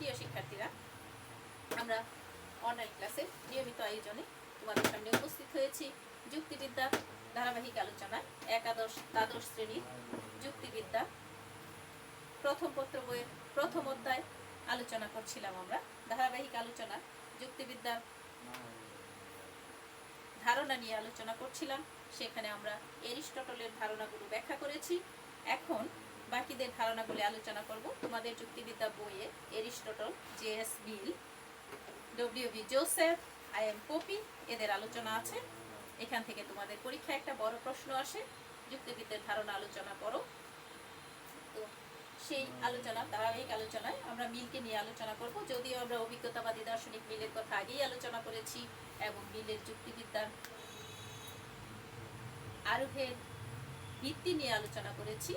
প্রিয় শিক্ষার্থীরা, আমরা অনলাইন ক্লাসের নিয়মিত আয়োজনে তোমাদের সামনে উপস্থিত হয়েছি। যুক্তিবিদ্যা ধারাবাহিক আলোচনায় একাদশ, দ্বাদশ শ্রেণির যুক্তিবিদ্যা প্রথম পত্র বইয়ের প্রথম অধ্যায় আলোচনা করছিলাম আমরা। ধারাবাহিক আলোচনা যুক্তিবিদ্যার ধারণা নিয়ে আলোচনা করছিলাম। সেখানে আমরা এরিস্টটলের ধারণাগুলো ব্যাখ্যা করেছি। এখন বাকিদের ধারণাগুলি আলোচনা করব। তোমাদের যুক্তিবিদ্যা বইয়ে Aristotle, J S Mill, W B Joseph, I M Copi, এদের আলোচনা আছে। এখান থেকে তোমাদের পরীক্ষায় একটা বড় প্রশ্ন আসে। যুক্তিবিদ্যার ধারণা আলোচনা করো। তো সেই আলোচনা, ধারাবাহিক আলোচনায় আমরা মিলকে নিয়ে আলোচনা করব। যদিও আমরা অভিজ্ঞতাবাদী দার্শনিক মিলের কথা আগেই আলোচনা করেছি এবং মিলের যুক্তিবিদ্যার আরোহের ভিত্তি নিয়ে আলোচনা করেছি।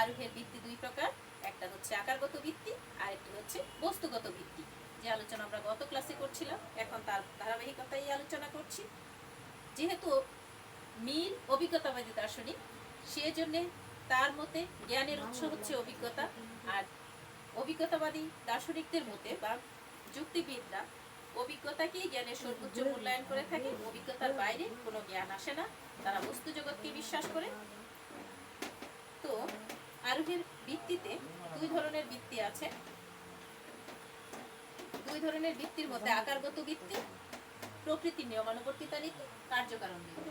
আরোহের ভিত্তি দুই প্রকার। একটা হচ্ছে আকারগত ভিত্তি আর একটি হচ্ছে বস্তুগত ভিত্তি। যে আলোচনা আমরা গত ক্লাসে করছিলাম, এখন তার ধারাবাহিকতায় এই আলোচনা করছি। যেহেতু মিল, অভিজ্ঞতাবাদী দার্শনিক, সেজন্যে তার মতে জ্ঞানের উৎস হচ্ছে অভিজ্ঞতা, আর অভিজ্ঞতাবাদী দার্শনিকদের মতে বা যুক্তিবিদরা অভিজ্ঞতাকেই জ্ঞানের সর্বোচ্চ মূল্যায়ন করে থাকে। অভিজ্ঞতার বাইরে কোনো জ্ঞান আসে না। তারা বস্তু জগৎকে বিশ্বাস করে। আরোহের ভিত্তিতে দুই ধরনের ভিত্তি আছে। দুই ধরনের ভিত্তির মধ্যে আকারগত ভিত্তি প্রকৃতির নিয়মানুবর্তিতা নীতি, কার্যকারণ নীতি।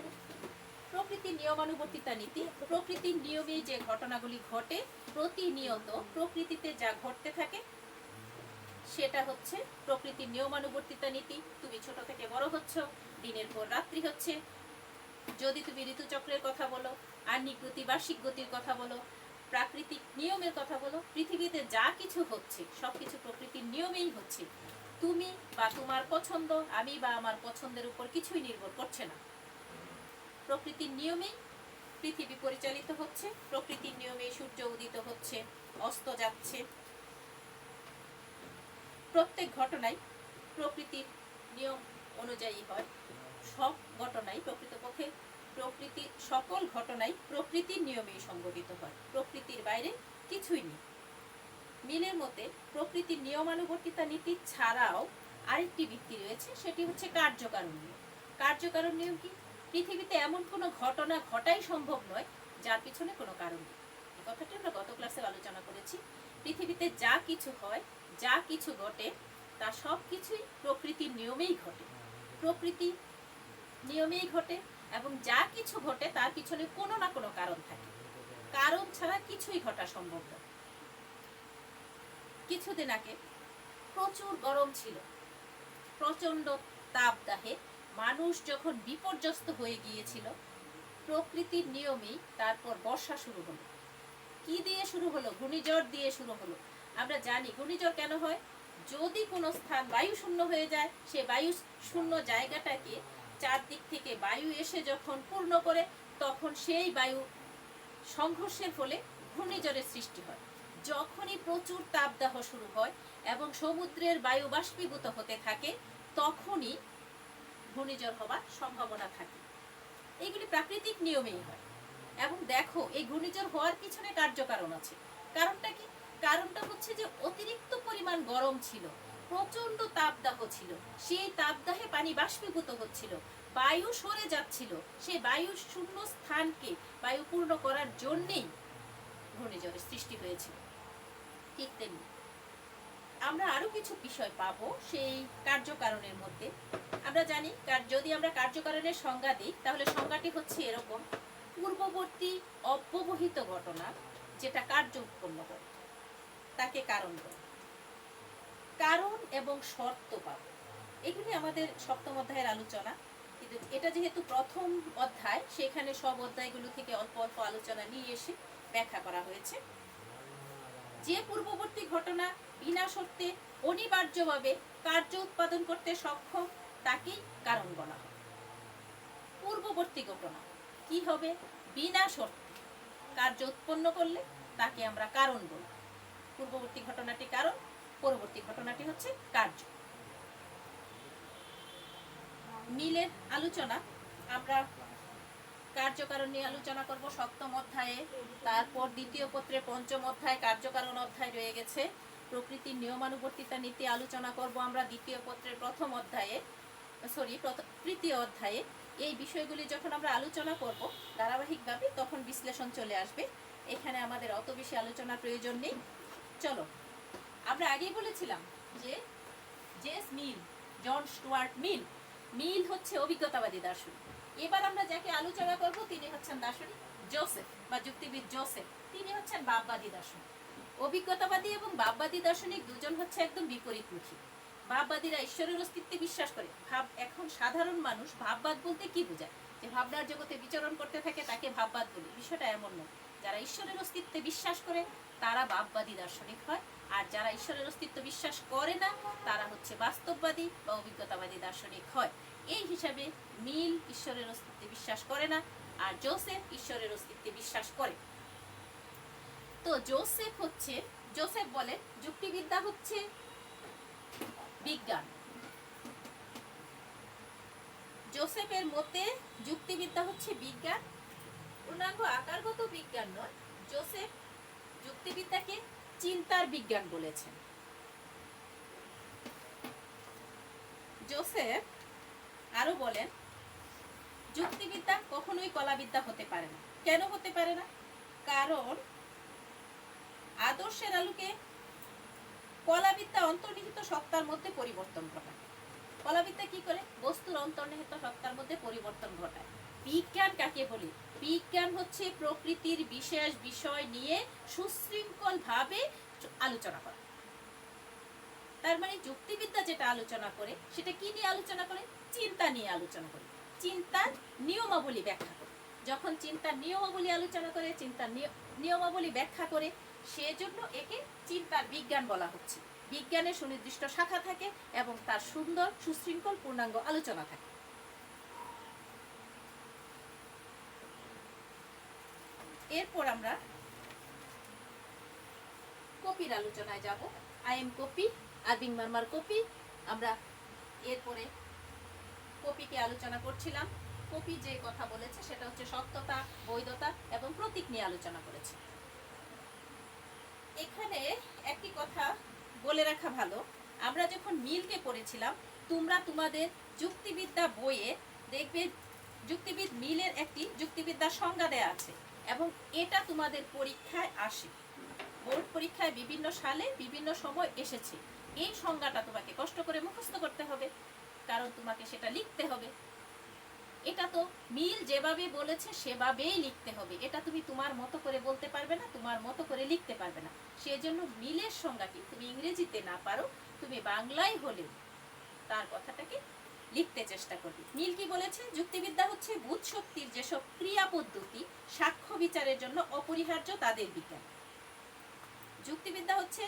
প্রকৃতির নিয়মানুবর্তিতা নীতি প্রকৃতির নিয়মে যে ঘটনাগুলি ঘটে, প্রতিনিয়ত প্রকৃতিতে যা ঘটতে থাকে, সেটা হচ্ছে প্রকৃতির নিয়মানুবর্তিতা নীতি। তুমি ছোট থেকে বড় হচ্ছ, দিনের পর রাত্রি হচ্ছে। যদি তুমি ঋতুচক্রের কথা বলো আহ্নিক গতি বার্ষিক গতির কথা বলো প্রাকৃতিক নিয়মের কথা বলো, পৃথিবীতে যা কিছু হচ্ছে, সবকিছু প্রকৃতির নিয়মেই হচ্ছে। তুমি বা তোমার পছন্দ, আমি বা আমার পছন্দের উপর কিছুই নির্ভর করছে না। প্রকৃতির নিয়মেই পৃথিবী পরিচালিত হচ্ছে, প্রকৃতির নিয়মেই সূর্য উদিত হচ্ছে, অস্ত যাচ্ছে। প্রত্যেক ঘটনাই প্রকৃতির নিয়ম অনুযায়ী হয়। সব ঘটনাই প্রকৃতপক্ষে প্রকৃতি সকল ঘটনাই প্রকৃতির নিয়মেই সংঘটিত হয়। প্রকৃতির বাইরে কিছুই নেই। মিলের মতে প্রকৃতির নিয়মানুবর্তিতা নীতি ছাড়াও আরেকটি ভিত্তি রয়েছে, সেটি হচ্ছে কার্যকারণ নিয়ম। কার্যকারণ নিয়ম কি? পৃথিবীতে এমন কোনো ঘটনা ঘটাই সম্ভব নয়, যার পিছনে কোনো কারণ নেই। কথাটি আমরা গত ক্লাসে আলোচনা করেছি। পৃথিবীতে যা কিছু হয়, যা কিছু ঘটে, তা সব কিছুই প্রকৃতির নিয়মেই ঘটে। প্রকৃতি নিয়মেই ঘটে এবং যা কিছু ঘটে তার পিছনে কোনো না কোনো কারণ থাকে। কারণ ছাড়া কিছুই ঘটা সম্ভব নয়। কিছুদিন আগে প্রচুর গরম ছিল। প্রচণ্ড তাপদাহে মানুষ যখন বিপর্যস্ত হয়ে গিয়েছিল, প্রকৃতির নিয়মেই তারপর বর্ষা শুরু হলো। কি দিয়ে শুরু হলো? ঘূর্ণিঝড় দিয়ে শুরু হলো। আমরা জানি ঘূর্ণিঝড় কেন হয়? যদি কোনো স্থান বায়ু শূন্য হয়ে যায়, সে বায়ু শূন্য জায়গাটাকে চারদিক থেকে বায়ু এসে যখন পূর্ণ করে, তখন সেই বায়ু সংঘর্ষের ফলে ঘূর্ণিঝড়ের সৃষ্টি হয়। যখনই প্রচুর তাপদাহ শুরু হয় এবং সমুদ্রের বায়ু বাষ্পীভূত হতে থাকে, তখনই ঘূর্ণিঝড় হবার সম্ভাবনা থাকে। এইগুলি প্রাকৃতিক নিয়মেই হয়। এবং দেখো, এই ঘূর্ণিঝড় হওয়ার পিছনে কার্যকারণ আছে। কারণটা কি? কারণটা হচ্ছে যে অতিরিক্ত পরিমাণ গরম ছিল। প্রচণ্ড তাপদাহ ছিল। সেই তাপদাহে পানি বাষ্পীভূত হচ্ছিল। বায়ু সরে যাচ্ছিল। সেই বায়ু শূন্য স্থানকে বায়ু পূর্ণ করার জন্যেই ঘূর্ণিঝড়ের সৃষ্টি হয়েছিল। ঠিক তেমনি আমরা আরও কিছু বিষয় পাবো সেই কার্যকারণের মধ্যে। আমরা জানি, কার- যদি আমরা কার্যকারণের সংজ্ঞা দিই, তাহলে সংজ্ঞাটি হচ্ছে এরকম। পূর্ববর্তী অব্যবহিত ঘটনা যেটা কার্য উৎপন্ন করে, তাকে কারণ বলে। কারণ এবং শর্ত পাবো। এগুলি আমাদের সপ্তম অধ্যায়ের আলোচনা। কিন্তু এটা যেহেতু প্রথম অধ্যায়, সেখানে সব অধ্যায়গুলো থেকে অল্প অল্প আলোচনা নিয়ে এসে ব্যাখ্যা করা হয়েছে। যে পূর্ববর্তী ঘটনা বিনা শর্তে অনিবার্যভাবে কার্য উৎপাদন করতে সক্ষম, তাকেই কারণ বলা হয়। পূর্ববর্তী ঘটনা, কি হবে? বিনা শর্তে কার্য উৎপন্ন করলে তাকে আমরা কারণ বলি। পূর্ববর্তী ঘটনাটি কারণ? পরবর্তী ঘটনাটি হচ্ছে কার্য। মিলের আলোচনা, আমরা কার্যকারণ নিয়ে আলোচনা করব সপ্তম অধ্যায়ে। তারপর দ্বিতীয় পত্রে পঞ্চম অধ্যায় কার্যকারণ অধ্যায় রয়ে গেছে। প্রকৃতির নিয়মানুবর্তিতা নীতি আলোচনা করব আমরা দ্বিতীয় পত্রের প্রথম অধ্যায়ে সরি তৃতীয় অধ্যায়ে। এই বিষয়গুলি যখন আমরা আলোচনা করব ধারাবাহিকভাবে, তখন বিশ্লেষণ চলে আসবে। এখানে আমাদের অত বেশি আলোচনার প্রয়োজন নেই। চলো আমরা আগেই বলেছিলাম যে জেস মিল, জন স্টুয়ার্ট মিল। মিল হচ্ছে অভিজ্ঞতাবাদী দার্শনিক। এবার আমরা যাকে আলোচনা করব, তিনি হচ্ছেন দার্শনিক জোসেফ বা যুক্তিবিদ জোসেফ। তিনি হচ্ছেন বাপবাদী দার্শনিক। অভিজ্ঞতাবাদী এবং বাপবাদী দার্শনিক দুজন হচ্ছে একদম বিপরীতমুখী। ভাববাদীরা ঈশ্বরের অস্তিত্বে বিশ্বাস করে। ভাব, এখন সাধারণ মানুষ ভাববাদ বলতে কি বোঝায়? যে ভাবনার জগতে বিচরণ করতে থাকে তাকে ভাববাদ বলি। বিষয়টা এমন নয়। যারা ঈশ্বরের অস্তিত্বে বিশ্বাস করে, তারা ভাববাদী দার্শনিক হয়। আর যারা ঈশ্বরের অস্তিত্ব বিশ্বাস করে না, তারা হচ্ছে বাস্তববাদী বা অভিজ্ঞতাবাদী দার্শনিক হয়। এই হিসাবে মিল ঈশ্বরের অস্তিত্বে বিশ্বাস করে না, আর জোসেফ ঈশ্বরের অস্তিত্বে বিশ্বাস করে। তো জোসেফ হচ্ছে, জোসেফ বলে, যুক্তিবিদ্যা হচ্ছে বিজ্ঞান। জোসেফের মতে যুক্তিবিদ্যা হচ্ছে বিজ্ঞান। পূর্ণাঙ্গ আকারগত বিজ্ঞান নয়। জোসেফ যুক্তিবিদ্যাকে চিন্তার বিজ্ঞান বলেছেন। জোসেফ আরও বলেন, যুক্তিবিদ্যা কখনোই কলাবিদ্যা হতে পারে না। কেন হতে পারে না? কারণ আদর্শের আলোকে কলাবিদ্যা অন্তর্নিহিত সত্তার মধ্যে পরিবর্তন ঘটায়। কলাবিদ্যা কি করে? বস্তুর অন্তর্নিহিত সত্তার মধ্যে পরিবর্তন ঘটায়। বিজ্ঞান কাকে বলি? বিজ্ঞান হচ্ছে প্রকৃতির বিশেষ বিষয় নিয়ে সুশৃঙ্খল ভাবে আলোচনা করা। তার মানে যুক্তিবিদ্যা যেটা আলোচনা করে, সেটা কি নিয়ে আলোচনা করে? চিন্তা নিয়ে আলোচনা করে। চিন্তার নিয়মাবলী ব্যাখ্যা করে। যখন চিন্তার নিয়মাবলী আলোচনা করে, চিন্তার নিয়মাবলী ব্যাখ্যা করে, সেজন্য একে চিন্তার বিজ্ঞান বলা হচ্ছে। বিজ্ঞানের সুনির্দিষ্ট শাখা থাকে এবং তার সুন্দর, সুশৃঙ্খল পূর্ণাঙ্গ আলোচনা থাকে। এরপর আমরা কপির আলোচনায় যাব। আই এম কপি আরবিং মারমার কপি আমরা এরপরে কপিকে আলোচনা করছিলাম। কপি যে কথা বলেছে সেটা হচ্ছে সত্যতা, বৈধতা এবং প্রতীক নিয়ে আলোচনা করেছে। এখানে একটি কথা বলে রাখা ভালো। আমরা যখন মিলকে পড়েছিলাম, তোমরা তোমাদের যুক্তিবিদ্যা বইয়ে দেখবে, যুক্তিবিদ মিলের একটি যুক্তিবিদ্যার সংজ্ঞা দেয়া আছে। এবং এটা তোমাদের পরীক্ষায় আসে। বোর্ড পরীক্ষায় বিভিন্ন সালে বিভিন্ন সময় এসেছে। এই সংজ্ঞাটা তোমাকে কষ্ট করে মুখস্থ করতে হবে, কারণ তোমাকে সেটা লিখতে হবে। এটা তো মিল যেভাবে বলেছে সেভাবেই লিখতে হবে। এটা তুমি তোমার মতো করে বলতে পারবে না, তোমার মতো করে লিখতে পারবে না। সেজন্য মিলের সংজ্ঞাটি তুমি ইংরেজিতে না পারো, তুমি বাংলায় হলেও তার কথাটাকে লিখতে চেষ্টা করবে। মিল কি বলেছে, যুক্তিবিদ্যা হচ্ছে বুধ শক্তির যেসব ক্রিয়া পদ্ধতি সাক্ষ্য বিচারের জন্য অপরিহার্য তাদের বিজ্ঞান যুক্তিবিদ্যা হচ্ছে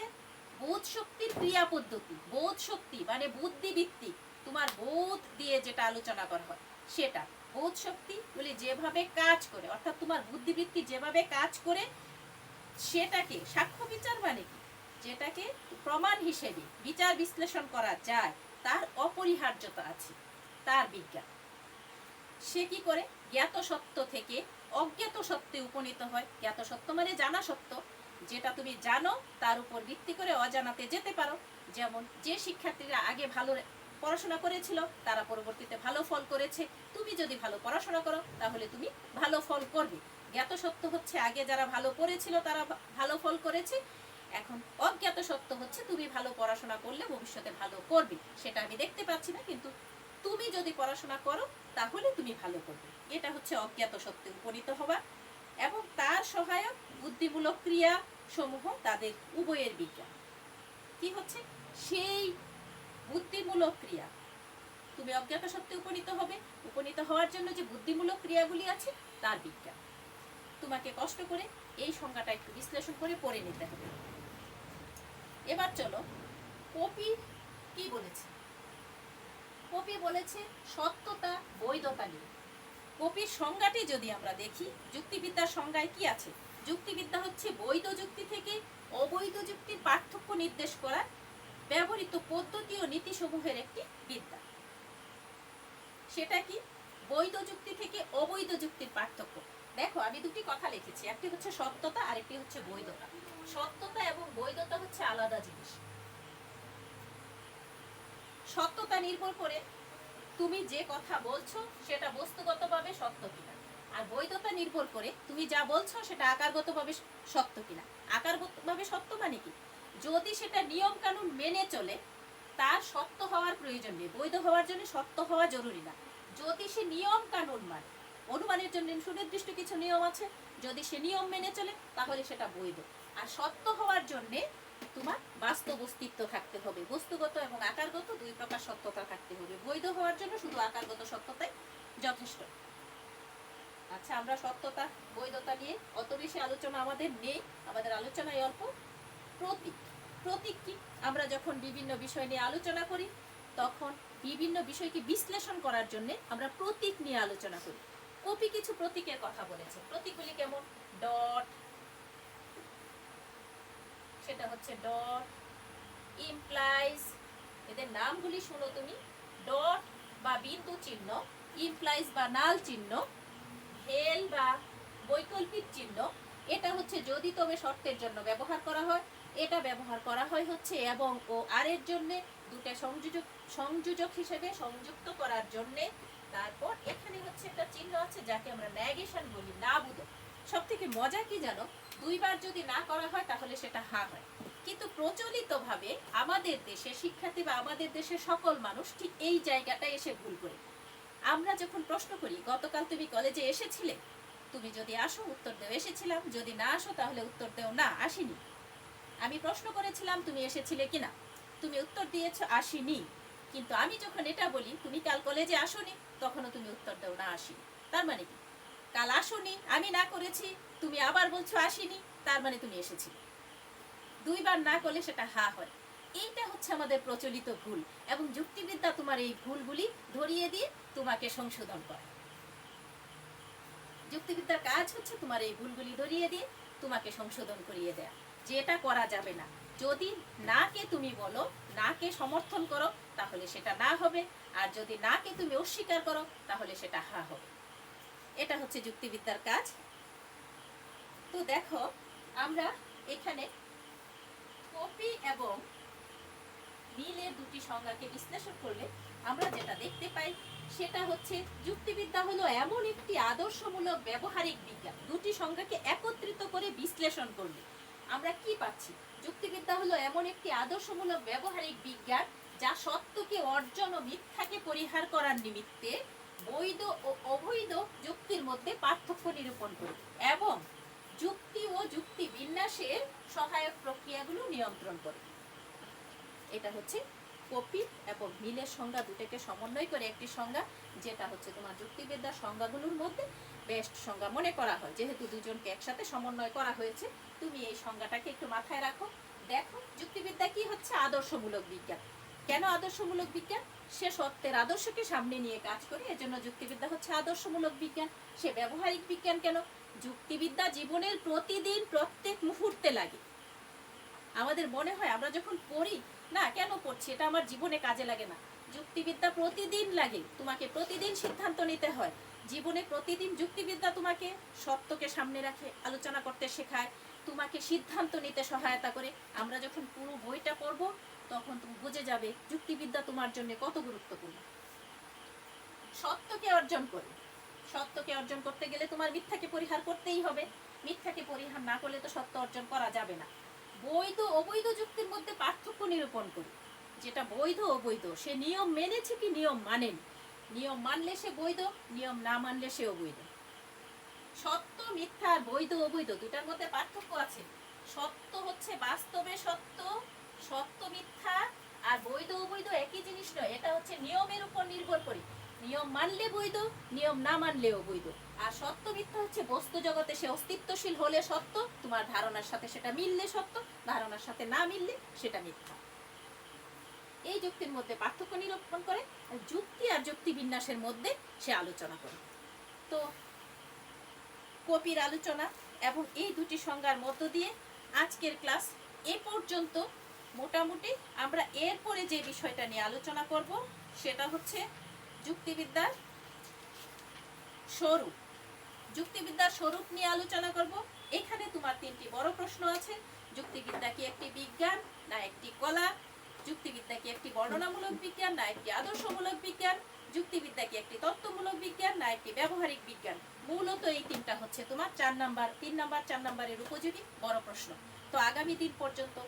বোধ শক্তির ক্রিয়া পদ্ধতি। বোধ শক্তি মানে বুদ্ধিভিত্তিক তোমার বোধ দিয়ে যেটা আলোচনা করা হয়, সেটা। বোধ শক্তি বলে যেভাবে কাজ করে, অর্থাৎ তোমার বুদ্ধিবৃত্তি যেভাবে কাজ করে, সেটাকে সাক্ষ্য বিচার মানে কি? যেটাকে প্রমাণ হিসেবে বিচার বিশ্লেষণ করা যায়। তার অপরিহার্যতা আছে। তার বিজ্ঞান। সে কি করে? জ্ঞাত সত্য থেকে অজ্ঞাত সত্যে উপনীত হয়। জ্ঞাত সত্য মানে জানা সত্য। যেটা তুমি জানো, তার উপর ভিত্তি করে অজানাতে যেতে পারো। যেমন যে শিক্ষার্থীরা আগে ভালো পড়াশোনা করেছিল, তারা পরবর্তীতে ভালো ফল করেছে। তুমি যদি ভালো পড়াশোনা করো, তাহলে তুমি ভালো ফল করবে। জ্ঞাত সত্য হচ্ছে আগে যারা ভালো পড়েছিল তারা ভালো ফল করেছে। এখন অজ্ঞাত সত্য হচ্ছে তুমি ভালো পড়াশোনা করলে ভবিষ্যতে ভালো করবে। সেটা আমি দেখতে পাচ্ছি না, কিন্তু তুমি যদি পড়াশোনা করো, তাহলে তুমি ভালো করবে। এটা হচ্ছে অজ্ঞাত সত্যে উপনীত হওয়া এবং তার সহায়ক বুদ্ধিমূলক ক্রিয়া সমূহ তাদের উভয়ের বিজ্ঞান। কি হচ্ছে? সেই বুদ্ধিমূলক ক্রিয়া। তুমি অজ্ঞাত সত্যে উপনীত হবে। উপনীত হওয়ার জন্য যে বুদ্ধিমূলক ক্রিয়াগুলি আছে, তার বিজ্ঞান। তোমাকে কষ্ট করে এই সংজ্ঞাটা একটু বিশ্লেষণ করে পড়ে নিতে হবে। এবার চলো কপি কি বলেছে? কপি বলেছে সত্যতা বৈধতা নিয়ে কপির সংজ্ঞাটি যদি আমরা দেখি, যুক্তিবিদ্যার সংজ্ঞায় কি আছে? যুক্তিবিদ্যা হচ্ছে বৈধ যুক্তি থেকে অবৈধ যুক্তির পার্থক্য নির্দেশ করা ব্যবহৃত পদ্ধতি ও নীতিসমূহের একটি বিদ্যা। সেটা কি? বৈধ যুক্তি থেকে অবৈধ যুক্তির পার্থক্য। দেখো, আমি দুটি কথা লিখেছি, একটি হচ্ছে সত্যতা আর একটি হচ্ছে বৈধতা। সত্যতা এবং বৈধতা হচ্ছে আলাদা জিনিস। সত্যতা নির্ভর করে তুমি যে কথা বলছো, সেটা বস্তুগতভাবে সত্য কিনা। আর বৈধতা নির্ভর করে তুমি যা বলছো, সেটা আকারগতভাবে সত্য কিনা। আকারগতভাবে সত্য মানে কি? যদি সেটা নিয়ম কানুন মেনে চলে, তার সত্য হওয়ার প্রয়োজন নেই। বৈধ হওয়ার জন্য সত্য হওয়া জরুরি না। যদি সে নিয়ম কানুন মানে অনুমানের জন্য সুনির্দিষ্ট কিছু নিয়ম আছে, যদি সে নিয়ম মেনে চলে, তাহলে সেটা বৈধ। আর সত্য হওয়ার জন্য তোমার বাস্তব অস্তিত্ব থাকতে হবে, বস্তুগত এবং আকারগত দুই প্রকার সত্যতা থাকতে হবে। বৈধ হওয়ার জন্য শুধু আকারগত সত্যতাই যথেষ্ট। আচ্ছা আমরা সত্যতা, বৈধতা নিয়ে অত বেশি আলোচনা আমাদের নেই, আমাদের আলোচনায় অল্প। প্রতীক প্রতীক কি? আমরা যখন বিভিন্ন বিষয় নিয়ে আলোচনা করি, তখন বিভিন্ন বিষয়কে বিশ্লেষণ করার জন্য আমরা প্রতীক নিয়ে আলোচনা করি। কপি কিছু প্রতীকের কথা বলেছে। প্রতীকগুলি কেমন? ডট সেটা হচ্ছে ডট ইমপ্লাইজ এদের নামগুলি শুনো তুমি ডট বা বিন্দু চিহ্ন ইমপ্লাইজ বা নাল চিহ্ন হেল বা বৈকল্পিক চিহ্ন, এটা হচ্ছে যদি তবে শর্তের জন্য ব্যবহার করা হয়, এটা ব্যবহার করা হয় হচ্ছে এবং ও আর এর জন্য, দুটো সংযোজক সংযোজক হিসেবে সংযুক্ত করার জন্য, তারপর এখানে হচ্ছে একটা চিহ্ন আছে যাকে আমরা ন্যাগেশন বলি। না বুধ সব থেকে মজা কি জানো? দুইবার যদি না করা হয়, তাহলে সেটা হা হয়। কিন্তু প্রচলিতভাবে আমাদের দেশে শিক্ষার্থী বা আমাদের দেশের সকল মানুষ ঠিক এই জায়গাটা এসে ভুল করে। আমরা যখন প্রশ্ন করি, গতকাল তুমি কলেজে এসেছিলে? তুমি যদি আসো, উত্তর দেও এসেছিলাম। যদি না আসো, তাহলে উত্তর দেও না, আসিনি। আমি প্রশ্ন করেছিলাম, তুমি এসেছিলে কিনা? তুমি উত্তর দিয়েছ, আসিনি। কিন্তু আমি যখন এটা বলি, তুমি কাল কলেজে আসোনি? তখনও তুমি উত্তর দেও না, আসিনি। তার মানে কি? কাল আসোনি, আমি না করেছি। তুমি আবার বলছো আসিনি, তার মানে তুমি এসেছিলে। দুইবার না করলে সেটা হা হয়। এইটা হচ্ছে আমাদের প্রচলিত ভুল, এবং যুক্তিবিদ্যা তোমার এই ভুলগুলি ধরিয়ে দিয়ে তোমাকে সংশোধন করে। যুক্তিবিদ্যার কাজ হচ্ছে তোমার এই ভুলগুলি ধরিয়ে দিয়ে তোমাকে সংশোধন করিয়ে দেয়া। যে এটা করা যাবে না। যদি না কে তুমি বলো না কে সমর্থন করো, তাহলে সেটা না হবে। আর যদি না কে তুমি অস্বীকার করো, তাহলে সেটা হা হবে। এটা হচ্ছে যুক্তিবিদ্যার কাজ। তো দেখো, আমরা এখানে কপি এবং মিলের দুটি সংজ্ঞাকে বিশ্লেষণ করলে আমরা যেটা দেখতে পাই, সেটা হচ্ছে যুক্তিবিদ্যা হলো এমন একটি আদর্শমূলক ব্যবহারিক বিজ্ঞান। দুটি সংজ্ঞাকে একত্রিত করে বিশ্লেষণ করলে আমরা কি পাচ্ছি? যুক্তিবিদ্যা হলো এমন একটি আদর্শমূলক ব্যবহারিক বিজ্ঞান যা সত্যকে অর্জন ও মিথ্যাকে পরিহার করার নিমিত্তে বৈধ ও অবৈধ যুক্তির মধ্যে পার্থক্য নিরূপণ করে। এবং যুক্তি ও যুক্তি বিন্যাসের সহায়ক প্রক্রিয়াগুলো নিয়ন্ত্রণ করে। এটা হচ্ছে কপি এবং মিলের সংজ্ঞা দুটোকে সমন্বয় করে একটি সংজ্ঞা, যেটা হচ্ছে তোমার যুক্তিবিদ্যার সংজ্ঞাগুলোর মধ্যে বেস্ট সংজ্ঞা মনে করা হয়। যেহেতু দুজনকে একসাথে সমন্বয় করা হয়েছে, তুমি এই সংজ্ঞাটাকে একটু মাথায় রাখো। দেখো, যুক্তিবিদ্যা কি হচ্ছে? আদর্শমূলক বিজ্ঞান। কেন আদর্শমূলক বিজ্ঞান? সে সত্যের আদর্শকে সামনে নিয়ে কাজ করে, এজন্য যুক্তিবিদ্যা হচ্ছে আদর্শমূলক বিজ্ঞান। সে ব্যবহারিক বিজ্ঞান কেন? যুক্তিবিদ্যা জীবনের প্রতিদিন প্রত্যেক মুহূর্তে লাগে। আমাদের মনে হয় আমরা যখন পড়ি, না, কেন পড়ছি? এটা আমার জীবনে কাজে লাগে না। যুক্তিবিদ্যা প্রতিদিন লাগে, তোমাকে প্রতিদিন সিদ্ধান্ত নিতে হয়। জীবনে প্রতিদিন যুক্তিবিদ্যা তোমাকে সত্যকে সামনে রাখে, আলোচনা করতে শেখায়, তোমাকে সিদ্ধান্ত নিতে সহায়তা করে। আমরা যখন পুরো বইটা পড়ব, তখন তুমি বুঝে যাবে যুক্তিবিদ্যা তোমার জন্য কত গুরুত্বপূর্ণ। সত্যকে অর্জন করে। সত্যকে অর্জন করতে গেলে তোমার মিথ্যাকে পরিহার করতেই হবে। মিথ্যাকে পরিহার না করলে তো সত্য অর্জন করা যাবে না। বৈধ, অবৈধ যুক্তির মধ্যে পার্থক্য নিরূপণ করি। যেটা বৈধ, অবৈধ, সে নিয়ম মেনেছে কি, নিয়ম মানেনি। নিয়ম মানলে সে বৈধ, নিয়ম না মানলে সে অবৈধ। সত্য, মিথ্যা আর বৈধ, অবৈধ দুটার মধ্যে পার্থক্য আছে। সত্য হচ্ছে বাস্তবে সত্য সত্য, মিথ্যা আর বৈধ, অবৈধ একই জিনিস নয়। এটা হচ্ছে নিয়মের উপর নির্ভর করে। নিয়ম মানলে বৈধ, নিয়ম না মানলেও বৈধ। আর সত্য মিথ্যা হচ্ছে বস্তু জগতে সে অস্তিত্বশীল হলে সত্য, তোমার ধারণার সাথে সেটা মিললে সত্য, ধারণার সাথে না মিললে সেটা মিথ্যা। এই যুক্তির মধ্যে পার্থক্য নিরূপণ করে যুক্তি আর যুক্তি বিন্যাসের মধ্যে সে আলোচনা করে। তো, কপির আলোচনা এবং এই দুটি সংজ্ঞার মধ্য দিয়ে আজকের ক্লাস এ পর্যন্ত। মোটামুটি আমরা এরপরে যে বিষয়টা নিয়ে আলোচনা করব, সেটা হচ্ছে যুক্তিবিদ্যার স্বরূপ। যুক্তিবিদ্যার স্বরূপ নিয়ে আলোচনা করব। এখানে তোমার তিনটি বড় প্রশ্ন আছে। যুক্তিবিদ্যা কি একটি বিজ্ঞান না একটি কলা? যুক্তিবিদ্যা কি একটি বর্ণনামূলক বিজ্ঞান না একটি আদর্শমূলক বিজ্ঞান? যুক্তিবিদ্যা কি একটি তত্ত্বমূলক বিজ্ঞান না একটি ব্যবহারিক বিজ্ঞান? মূলত এই তিনটা হচ্ছে তোমার চার নাম্বার, তিন নাম্বার, চার নাম্বারের উপযোগী বড় প্রশ্ন। তো আগামী দিন পর্যন্ত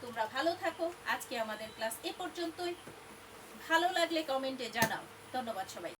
তোমরা ভালো থাকো। আজকে আমাদের ক্লাস এ পর্যন্তই। ভালো লাগলে কমেন্টে জানাও। ধন্যবাদ সবাই